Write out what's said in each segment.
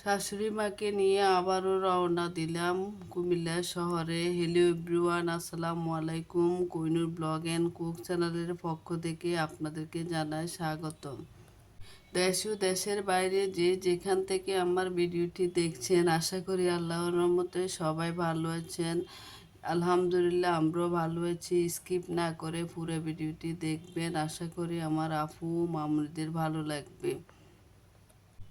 শাশুড়ি মাকে নিয়ে আবারও রওনা দিলাম কুমিল্লা শহরে। হ্যালো এভরিওয়ান আসসালামু আলাইকুম। কোইনুর ব্লগ অ্যান্ড কুক চ্যানেলের পক্ষ থেকে আপনাদেরকে জানাই স্বাগতম। দেশ ও দেশের বাইরে যে যেখান থেকে আমার ভিডিওটি দেখছেন, আশা করি আল্লাহর রহমতে সবাই ভালো আছেন। আলহামদুলিল্লাহ, আমরাও ভালো আছি। স্কিপ না করে পুরো ভিডিওটি দেখবেন। আশা করি আমার আপু মামুনিদের ভালো লাগবে।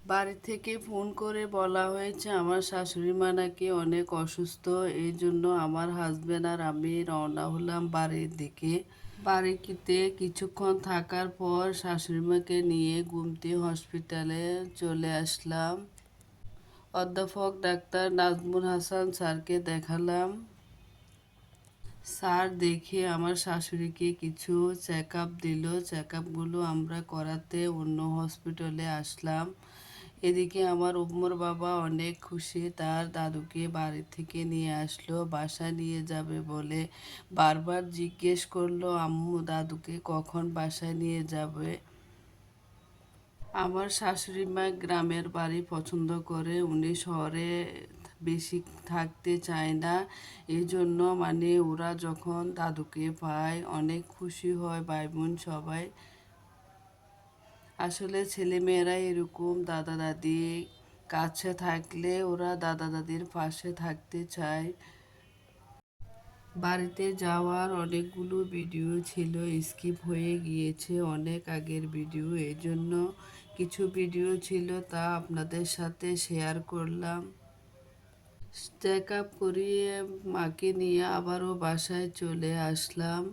বাড়ি থেকে ফোন করে বলা হয়েছে, আমার শাশুড়ি মা নাকি অনেক অসুস্থ, এই জন্য আমার হাজব্যান্ড আর আমি রওনা হলাম বাড়ির দিকে। বাড়িতে কিছুক্ষণ থাকার পর শাশুড়ি মাকে নিয়ে গুমতি হসপিটালে চলে আসলাম। অধ্যাপক ডাক্তার নাজমুল হাসান স্যারকে দেখালাম। স্যার দেখে আমার শাশুড়িকে কিছু চেক আপ দিল। চেক আপগুলো আমরা করাতে অন্য হসপিটালে আসলাম। এদিকে আমার উম্মর বাবা অনেক খুশি। তার দাদুকে বাড়ি থেকে নিয়ে আসলো, বাসা নিয়ে যাবে বলে বারবার জিজ্ঞেস করল, আম্মু, দাদুকে কখন বাসায় নিয়ে যাবে? আমার শাশুড়ি মা গ্রামের বাড়ি পছন্দ করে, উনি শহরে বেশি থাকতে চায় না। এই জন্য মানে ওরা যখন দাদুকে পায়, অনেক খুশি হয় ভাই বোন সবাই। আসলে ছেলেমেয়েরা এরকম দাদা দাদি কাছে থাকলে ওরা দাদা দাদির পাশে থাকতে চায়। বাড়িতে যাওয়ার অনেকগুলো ভিডিও ছিল, স্কিপ হয়ে গিয়েছে অনেক আগের ভিডিও। এই জন্য কিছু ভিডিও ছিল তা আপনাদের সাথে শেয়ার করলাম। চেক আপ করিয়ে মাকে নিয়ে আবারও বাসায় চলে আসলাম।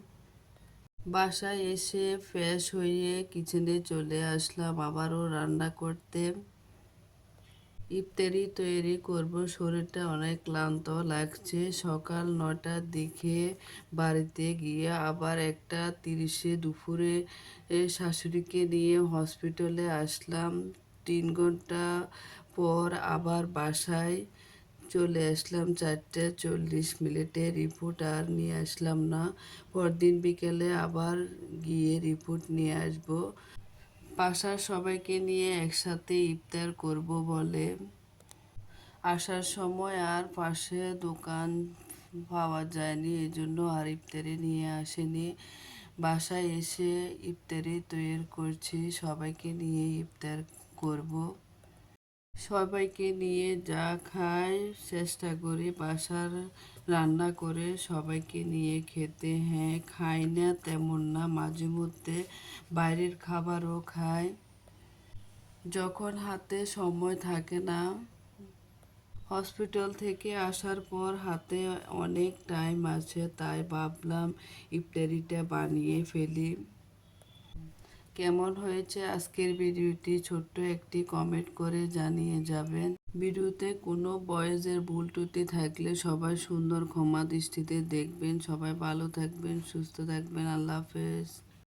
বাসায় এসে ফ্রেশ হয়ে কিচেনে চলে আসলাম। আবারও রান্না করতে। ইফতারি তৈরি করব। শরীরটা অনেক ক্লান্ত লাগছে। সকাল নটার দিকে বাড়িতে গিয়ে আবার একটা তিরিশে দুপুরে শাশুড়িকে নিয়ে হসপিটালে আসলাম। তিন ঘণ্টা পর আবার বাসায় চলে আসলাম চারটে চল্লিশ মিনিটে রিপোর্ট আর নিয়ে আসলাম না। পরদিন বিকেলে আবার গিয়ে রিপোর্ট নিয়ে আসব। বাসার সবাইকে নিয়ে একসাথে ইফতার করব বলে। আসার সময় আর পাশে দোকান পাওয়া যায়নি এই জন্য আর ইফতারি নিয়ে আসেনি। বাসায় এসে ইফতারি তৈরি করছি, সবাইকে নিয়ে ইফতার করব। সবাইকে নিয়ে যা খাই, চেষ্টা করি বাসার রান্না করে সবাইকে নিয়ে খেতে। হ্যাঁ খাই না তেমন না, মাঝে মধ্যে বাইরের খাবারও খাই। যখন হাতে সময় থাকে না, হসপিটাল থেকে আসার পর হাতে অনেক টাইম আছে, তাই ভাবলাম ইফতারিটা বানিয়ে ফেলি। কেমন হয়েছে আজকের ভিডিওটি ছোট্ট একটি কমেন্ট করে জানিয়ে যাবেন। ভিডিওতে কোনো বয়েজের ভুল টুটি থাকলে সবাই সুন্দর ক্ষমা দৃষ্টিতে দেখবেন। সবাই ভালো থাকবেন, সুস্থ থাকবেন। আল্লাহ হাফেজ।